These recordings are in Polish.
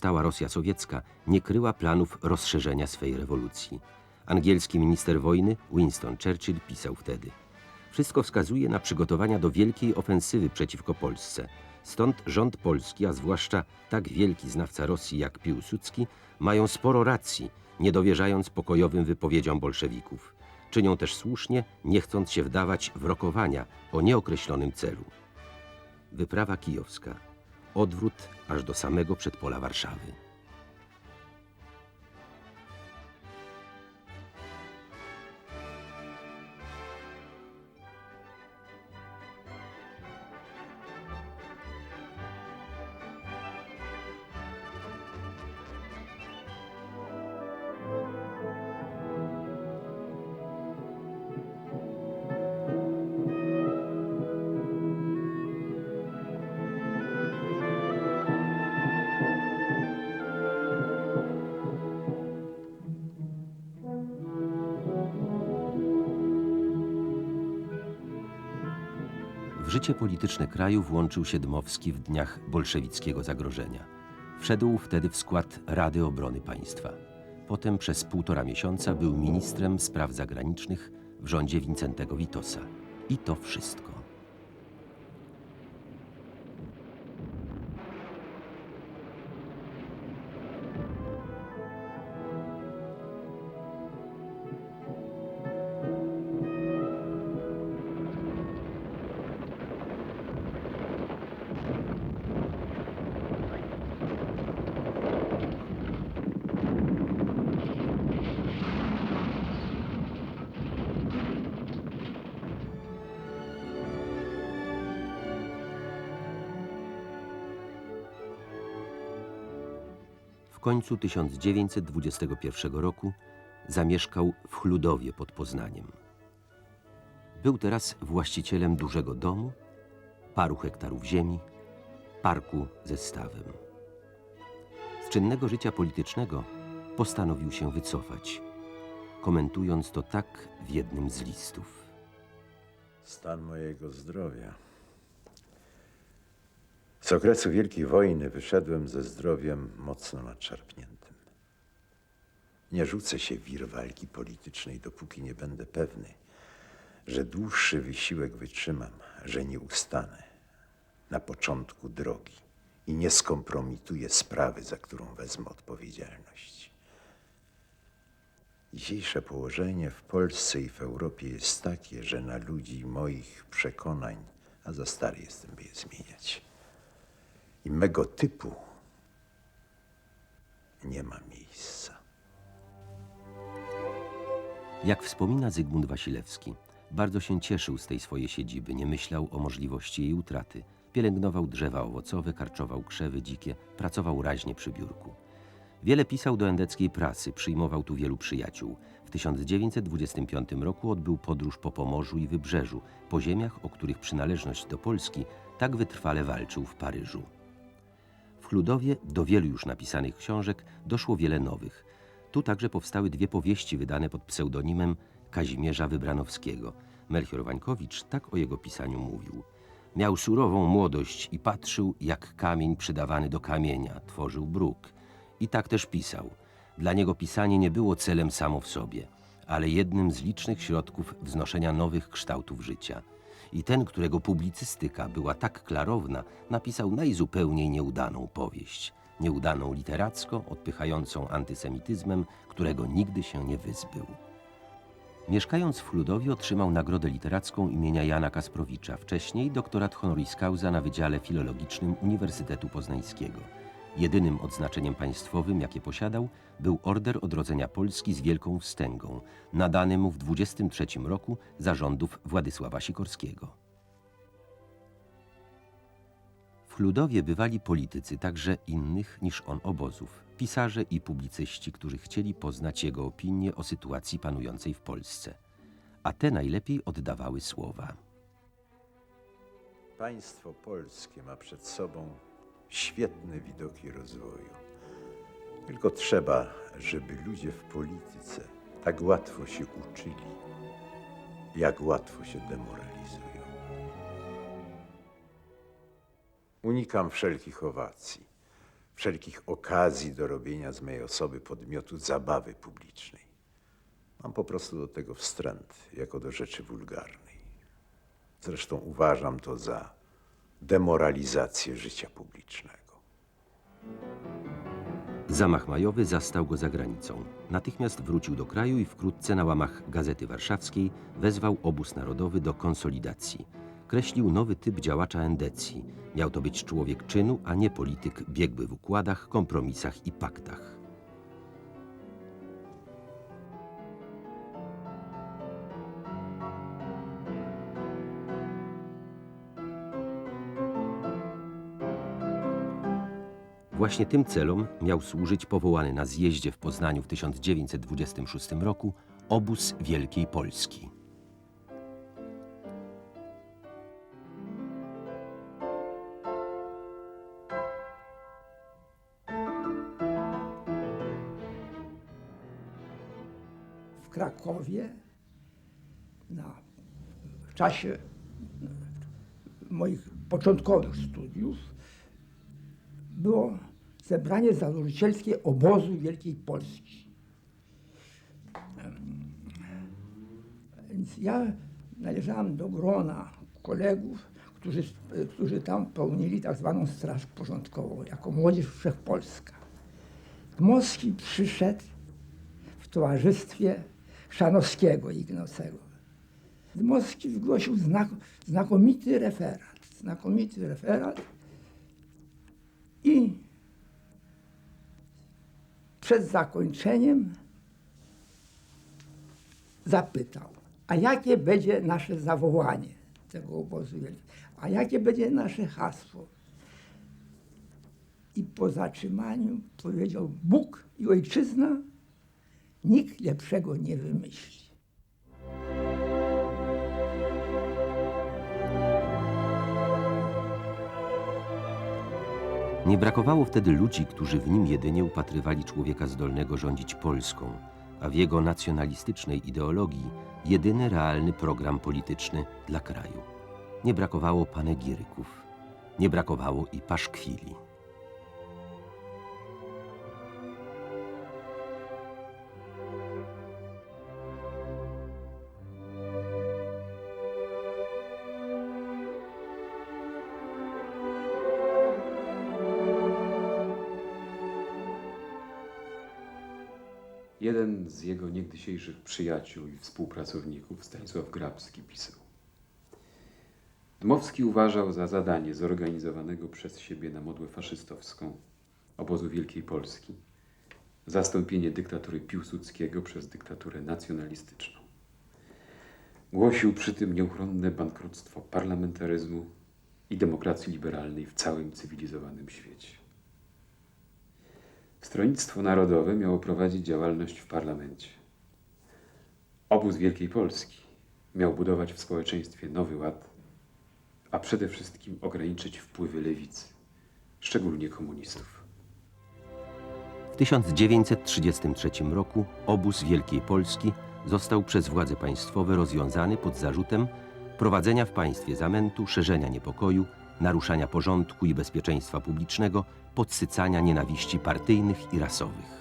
Stała Rosja sowiecka nie kryła planów rozszerzenia swej rewolucji. Angielski minister wojny Winston Churchill pisał wtedy: Wszystko wskazuje na przygotowania do wielkiej ofensywy przeciwko Polsce. Stąd rząd polski, a zwłaszcza tak wielki znawca Rosji jak Piłsudski, mają sporo racji, nie dowierzając pokojowym wypowiedziom bolszewików. Czynią też słusznie, nie chcąc się wdawać w rokowania o nieokreślonym celu. Wyprawa kijowska. Odwrót aż do samego przedpola Warszawy. Życie polityczne kraju włączył się Dmowski w dniach bolszewickiego zagrożenia. Wszedł wtedy w skład Rady Obrony Państwa. Potem przez półtora miesiąca był ministrem spraw zagranicznych w rządzie Wincentego Witosa. I to wszystko. Końcu 1921 roku zamieszkał w Chludowie pod Poznaniem. Był teraz właścicielem dużego domu, paru hektarów ziemi, parku ze stawem. Z czynnego życia politycznego postanowił się wycofać, komentując to tak w jednym z listów. Stan mojego zdrowia. Z okresu Wielkiej Wojny wyszedłem ze zdrowiem mocno nadszarpniętym. Nie rzucę się wir walki politycznej, dopóki nie będę pewny, że dłuższy wysiłek wytrzymam, że nie ustanę na początku drogi i nie skompromituję sprawy, za którą wezmę odpowiedzialność. Dzisiejsze położenie w Polsce i w Europie jest takie, że na ludzi moich przekonań, a za stary jestem, by je zmieniać, i mego typu nie ma miejsca. Jak wspomina Zygmunt Wasilewski, bardzo się cieszył z tej swojej siedziby, nie myślał o możliwości jej utraty. Pielęgnował drzewa owocowe, karczował krzewy dzikie, pracował raźnie przy biurku. Wiele pisał do endeckiej prasy, przyjmował tu wielu przyjaciół. W 1925 roku odbył podróż po Pomorzu i Wybrzeżu, po ziemiach, o których przynależność do Polski tak wytrwale walczył w Paryżu. W Chludowie do wielu już napisanych książek doszło wiele nowych. Tu także powstały dwie powieści wydane pod pseudonimem Kazimierza Wybranowskiego. Melchior Wańkowicz tak o jego pisaniu mówił. Miał surową młodość i patrzył, jak kamień przydawany do kamienia tworzył bruk. I tak też pisał. Dla niego pisanie nie było celem samo w sobie, ale jednym z licznych środków wznoszenia nowych kształtów życia. I ten, którego publicystyka była tak klarowna, napisał najzupełniej nieudaną powieść. Nieudaną literacko, odpychającą antysemityzmem, którego nigdy się nie wyzbył. Mieszkając w Chludowie otrzymał nagrodę literacką imienia Jana Kasprowicza, wcześniej doktorat honoris causa na Wydziale Filologicznym Uniwersytetu Poznańskiego. Jedynym odznaczeniem państwowym, jakie posiadał, był Order Odrodzenia Polski z Wielką Wstęgą, nadany mu w 23 roku za rządów Władysława Sikorskiego. W Chludowie bywali politycy także innych niż on obozów, pisarze i publicyści, którzy chcieli poznać jego opinię o sytuacji panującej w Polsce. A te najlepiej oddawały słowa. Państwo polskie ma przed sobą świetne widoki rozwoju. Tylko trzeba, żeby ludzie w polityce tak łatwo się uczyli, jak łatwo się demoralizują. Unikam wszelkich owacji. wszelkich okazji do robienia z mojej osoby podmiotu zabawy publicznej. Mam po prostu do tego wstręt, jako do rzeczy wulgarnej. Zresztą uważam to za demoralizację życia publicznego. Zamach majowy zastał go za granicą. Natychmiast wrócił do kraju i wkrótce na łamach Gazety Warszawskiej wezwał obóz narodowy do konsolidacji. Kreślił nowy typ działacza endecji. Miał to być człowiek czynu, a nie polityk biegły w układach, kompromisach i paktach. Właśnie tym celom miał służyć powołany na zjeździe w Poznaniu w 1926 roku obóz Wielkiej Polski. w Krakowie na, w czasie moich początkowych studiów było zebranie założycielskie obozu Wielkiej Polski. Więc ja należałem do grona kolegów, którzy, którzy tam pełnili tak zwaną straż porządkową, jako Młodzież Wszechpolska. Dmowski przyszedł w towarzystwie Szanowskiego Ignacego. Dmowski wygłosił znak, znakomity referat, znakomity referat i przed zakończeniem zapytał, a jakie będzie nasze zawołanie tego obozu a jakie będzie nasze hasło. I po zatrzymaniu powiedział Bóg i ojczyzna nikt lepszego nie wymyśli. Nie brakowało wtedy ludzi, którzy w nim jedynie upatrywali człowieka zdolnego rządzić Polską, a w jego nacjonalistycznej ideologii jedyny realny program polityczny dla kraju. Nie brakowało panegiryków, nie brakowało i paszkwili. Jeden z jego niegdysiejszych przyjaciół i współpracowników, Stanisław Grabski, pisał. Dmowski uważał za zadanie zorganizowanego przez siebie na modłę faszystowską obozu Wielkiej Polski zastąpienie dyktatury Piłsudskiego przez dyktaturę nacjonalistyczną. Głosił przy tym nieuchronne bankructwo parlamentaryzmu i demokracji liberalnej w całym cywilizowanym świecie. Stronnictwo Narodowe miało prowadzić działalność w parlamencie. Obóz Wielkiej Polski miał budować w społeczeństwie nowy ład, a przede wszystkim ograniczyć wpływy lewicy, szczególnie komunistów. W 1933 roku obóz Wielkiej Polski został przez władze państwowe rozwiązany pod zarzutem prowadzenia w państwie zamętu, szerzenia niepokoju, naruszania porządku i bezpieczeństwa publicznego, podsycania nienawiści partyjnych i rasowych.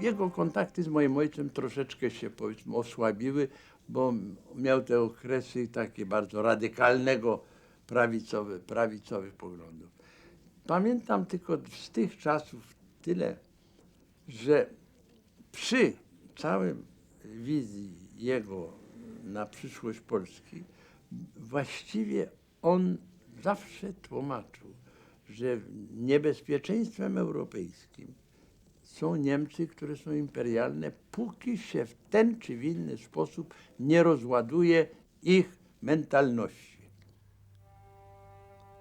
Jego kontakty z moim ojcem troszeczkę się powiedzmy osłabiły, bo miał te okresy takie bardzo radykalnego prawicowy, prawicowych poglądów. Pamiętam tylko z tych czasów tyle, że przy całym wizji jego na przyszłość Polski, właściwie on zawsze tłumaczył, że niebezpieczeństwem europejskim są Niemcy, które są imperialne, póki się w ten czy w inny sposób nie rozładuje ich mentalności.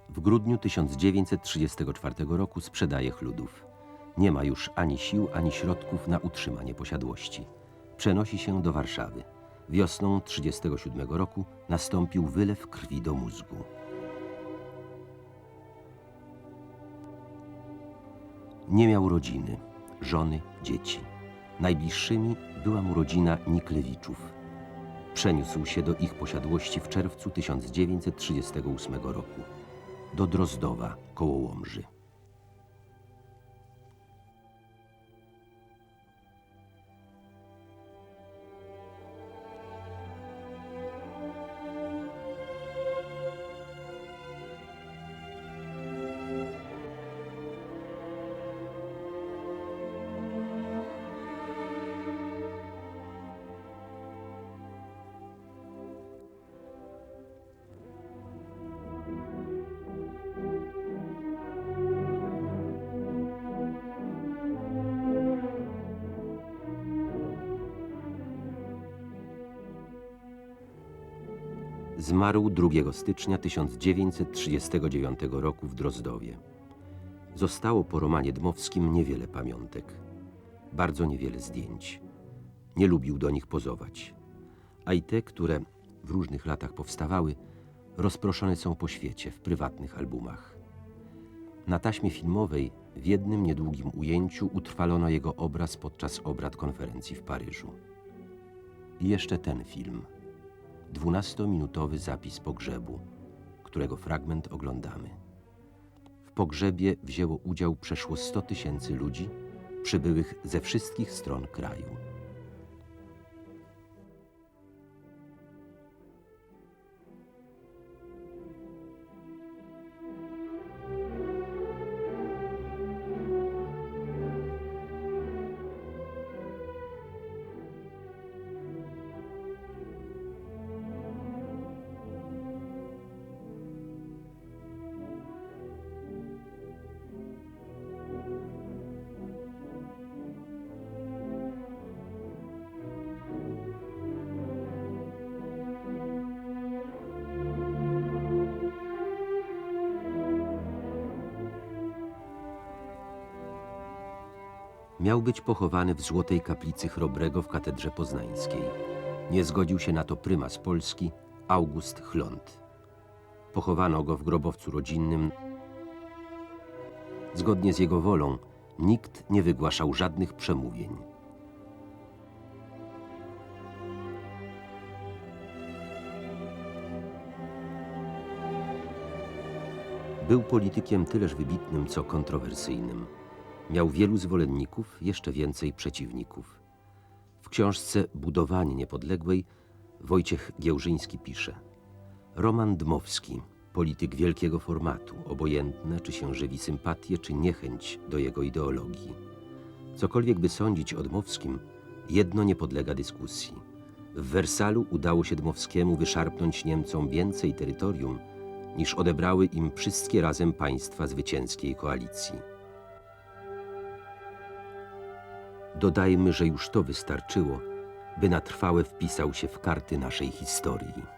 W grudniu 1934 roku sprzedaje chludów. Nie ma już ani sił, ani środków na utrzymanie posiadłości. Przenosi się do Warszawy. Wiosną 1937 roku nastąpił wylew krwi do mózgu. Nie miał rodziny, żony, dzieci. Najbliższymi była mu rodzina Niklewiczów. Przeniósł się do ich posiadłości w czerwcu 1938 roku, do Drozdowa koło Łomży. Zmarł 2 stycznia 1939 roku w Drozdowie. Zostało po Romanie Dmowskim niewiele pamiątek, bardzo niewiele zdjęć. Nie lubił do nich pozować, a i te, które w różnych latach powstawały, rozproszone są po świecie w prywatnych albumach. Na taśmie filmowej w jednym niedługim ujęciu utrwalono jego obraz podczas obrad konferencji w Paryżu. I jeszcze ten film – 12-minutowy zapis pogrzebu, którego fragment oglądamy. W pogrzebie wzięło udział przeszło 100 tysięcy ludzi przybyłych ze wszystkich stron kraju. Miał być pochowany w Złotej Kaplicy Chrobrego w Katedrze Poznańskiej. Nie zgodził się na to prymas Polski August Chlont. Pochowano go w grobowcu rodzinnym. Zgodnie z jego wolą nikt nie wygłaszał żadnych przemówień. Był politykiem tyleż wybitnym, co kontrowersyjnym. Miał wielu zwolenników, jeszcze więcej przeciwników. W książce Budowanie Niepodległej Wojciech Giełżyński pisze Roman Dmowski, polityk wielkiego formatu, obojętne czy się żywi sympatię, czy niechęć do jego ideologii. Cokolwiek by sądzić o Dmowskim, jedno nie podlega dyskusji. W Wersalu udało się Dmowskiemu wyszarpnąć Niemcom więcej terytorium, niż odebrały im wszystkie razem państwa zwycięskiej koalicji. Dodajmy, że już to wystarczyło, by na trwałe wpisał się w karty naszej historii.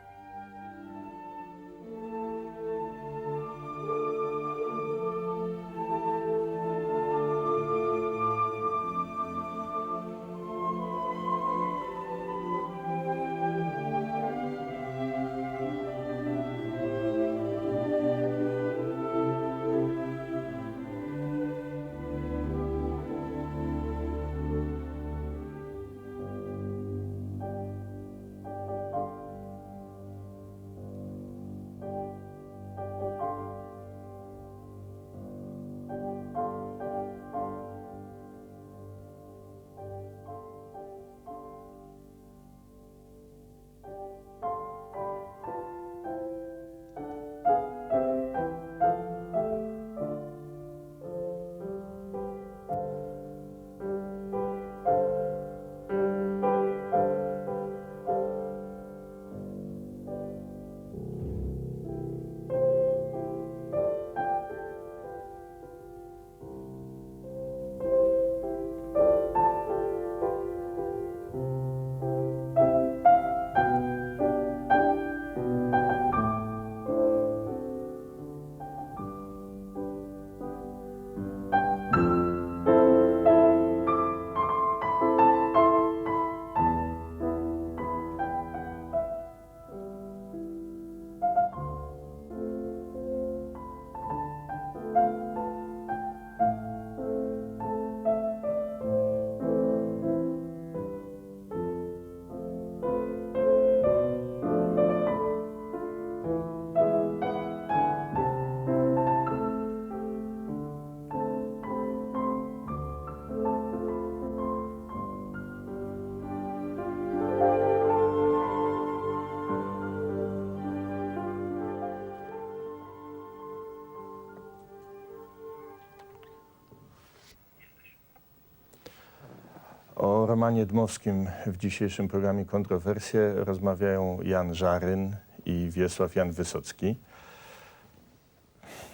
Romanie Dmowskim w dzisiejszym programie Kontrowersje rozmawiają Jan Żaryn i Wiesław Jan Wysocki.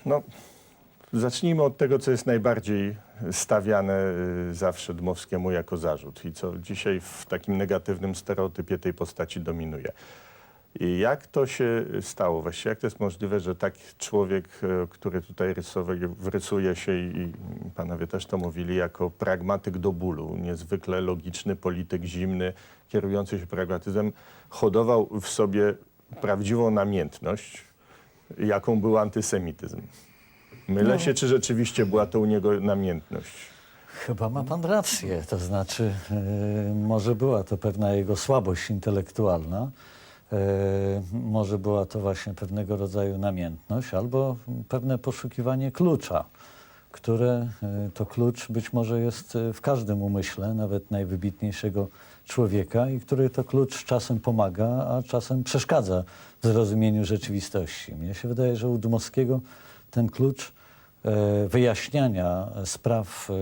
No, zacznijmy od tego, co jest najbardziej stawiane y, zawsze Dmowskiemu jako zarzut i co dzisiaj w takim negatywnym stereotypie tej postaci dominuje. I jak to się stało? Właściwie jak to jest możliwe, że taki człowiek, e, który tutaj rysowy, rysuje się i, panowie też to mówili, jako pragmatyk do bólu, niezwykle logiczny, polityk zimny, kierujący się pragmatyzmem, hodował w sobie prawdziwą namiętność, jaką był antysemityzm. Mylę się, czy rzeczywiście była to u niego namiętność? Chyba ma pan rację. To znaczy, e, może była to pewna jego słabość intelektualna, może była to właśnie pewnego rodzaju namiętność, albo pewne poszukiwanie klucza, które e, to klucz być może jest e, w każdym umyśle, nawet najwybitniejszego człowieka, i który to klucz czasem pomaga, a czasem przeszkadza w zrozumieniu rzeczywistości. Mnie się wydaje, że u Dmowskiego ten klucz e, wyjaśniania spraw e,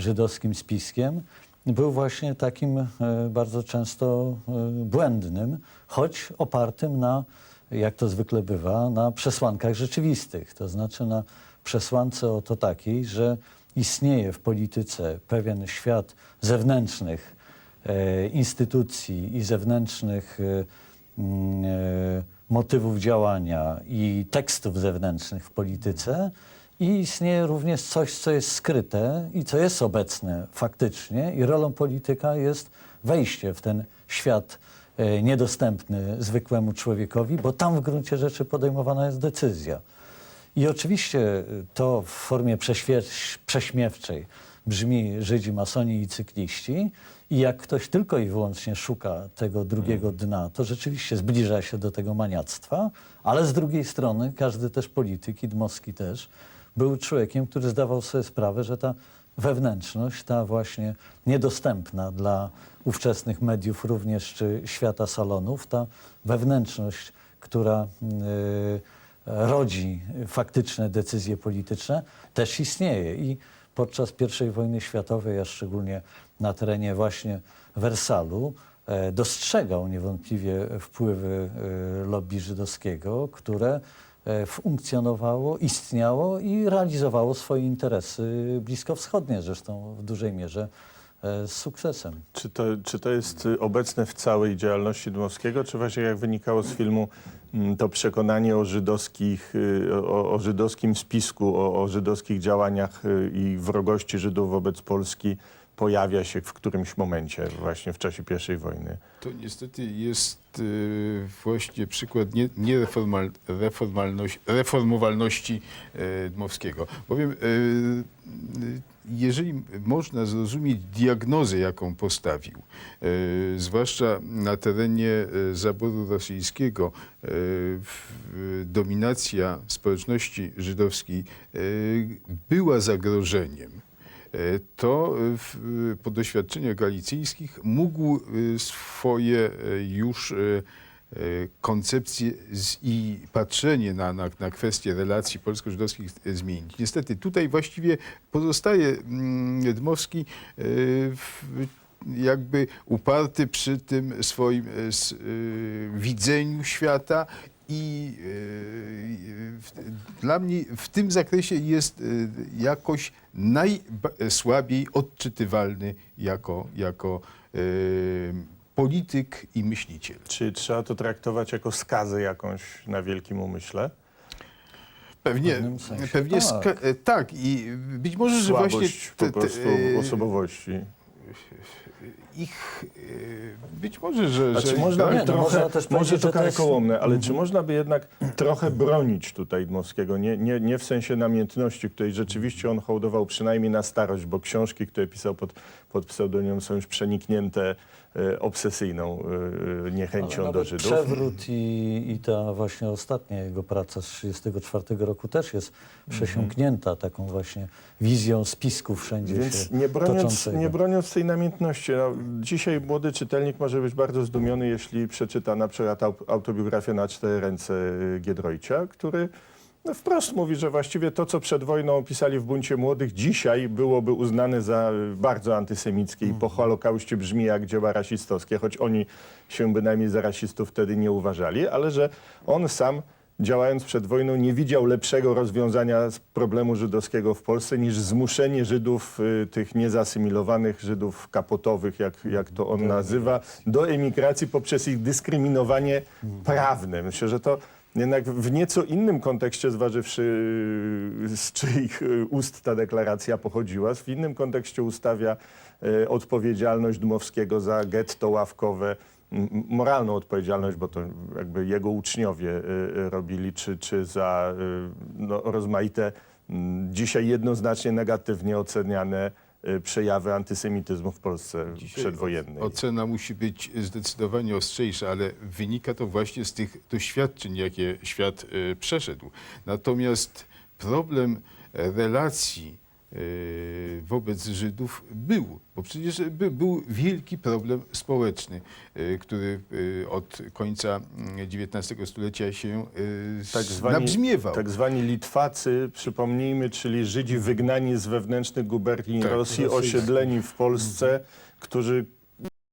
żydowskim spiskiem był właśnie takim e, bardzo często e, błędnym, choć opartym na, jak to zwykle bywa, na przesłankach rzeczywistych. To znaczy na przesłance oto takiej, że istnieje w polityce pewien świat zewnętrznych e, instytucji i zewnętrznych mm, motywów działania i tekstów zewnętrznych w polityce i istnieje również coś, co jest skryte i co jest obecne faktycznie i rolą polityka jest wejście w ten świat e, niedostępny zwykłemu człowiekowi, bo tam w gruncie rzeczy podejmowana jest decyzja. I oczywiście y, to w formie prześmiewczej brzmi Żydzi, masoni i cykliści. I jak ktoś tylko i wyłącznie szuka tego drugiego dna, to rzeczywiście zbliża się do tego maniactwa, ale z drugiej strony każdy też polityk, i Dmowski też, był człowiekiem, który zdawał sobie sprawę, że ta wewnętrzność, ta właśnie niedostępna dla ówczesnych mediów również czy świata salonów, ta wewnętrzność, która yy, rodzi faktyczne decyzje polityczne, też istnieje. I podczas I wojny światowej, a szczególnie na terenie właśnie Wersalu, e, dostrzegał niewątpliwie wpływy e, lobby żydowskiego, które funkcjonowało, istniało i realizowało swoje interesy bliskowschodnie, zresztą w dużej mierze e, z sukcesem. Czy to, czy to jest obecne w całej działalności Dmowskiego, czy właśnie jak wynikało z filmu mm, to przekonanie o, żydowskich, y, o, o żydowskim spisku, o, o żydowskich działaniach y, i wrogości Żydów wobec Polski pojawia się w którymś momencie właśnie w czasie I wojny? To niestety jest y, właśnie przykład nie, niereformal, reformalność, reformowalności y, Dmowskiego. Bowiem y, y, jeżeli można zrozumieć diagnozę, jaką postawił, zwłaszcza na terenie zaboru rosyjskiego, dominacja społeczności żydowskiej była zagrożeniem to e, e, po doświadczeniach galicyjskich mógł e, swoje e, już e, e, koncepcje i patrzenie na, na, na kwestie relacji polsko-żydowskich e, zmienić. Niestety tutaj właściwie pozostaje mm, Dmowski e, jakby uparty przy tym swoim e, e, widzeniu świata i e, w- dla mnie w tym zakresie jest e, jakoś najsłabiej odczytywalny jako, jako e, polityk i myśliciel. Czy trzeba to traktować jako skazę jakąś na wielkim umyśle? Pewnie, pewnie tak. e, tak i być może, że właśnie Słabość te- po te, prostu e, osobowości. Ich e, być może, że, że czy można Nie, by no trochę, można też może to to jest- ale czy można by jednak trochę bronić tutaj Dmowskiego? Nie, nie, nie w sensie namiętności, której rzeczywiście on hołdował przynajmniej na starość, bo książki, które pisał pod, pod pseudonimem są już przeniknięte e, obsesyjną e, niechęcią Ale do Żydów. Przewrót i, i ta właśnie ostatnia jego praca z 1934 roku też jest przesiąknięta taką właśnie wizją spisku wszędzie Więc się nie broniąc, toczącego. nie broniąc tej namiętności, no, dzisiaj młody czytelnik może być bardzo zdumiony, jeśli przeczyta na przykład au- autobiografię na cztery ręce y, Giedroycia, który No wprost mówi, że właściwie to, co przed wojną opisali w Buncie Młodych, dzisiaj byłoby uznane za y, bardzo antysemickie i po Holokauście brzmi jak dzieła rasistowskie, choć oni się bynajmniej za rasistów wtedy nie uważali, ale że on sam działając przed wojną nie widział lepszego rozwiązania problemu żydowskiego w Polsce niż zmuszenie Żydów, y, tych niezasymilowanych Żydów kapotowych, jak, jak to on nazywa, do emigracji poprzez ich dyskryminowanie prawne. Myślę, że to jednak w nieco innym kontekście, zważywszy y, z czyich y, ust ta deklaracja pochodziła, w innym kontekście ustawia odpowiedzialność Dmowskiego za getto ławkowe, moralną odpowiedzialność, bo to jakby jego uczniowie y, y, robili, czy, czy za y, no, rozmaite, dzisiaj jednoznacznie negatywnie oceniane przejawy antysemityzmu w Polsce Dzisiaj przedwojennej. Ocena musi być zdecydowanie ostrzejsza, ale wynika to właśnie z tych doświadczeń, jakie świat przeszedł. Natomiast problem relacji wobec Żydów był, bo przecież by, był wielki problem społeczny, e, który e, od końca mm, XIX stulecia się e, tak zwani, nabrzmiewał. tak zwani Litwacy, przypomnijmy, czyli Żydzi wygnani z wewnętrznych guberni Tak, Rosji, osiedleni w Polsce, którzy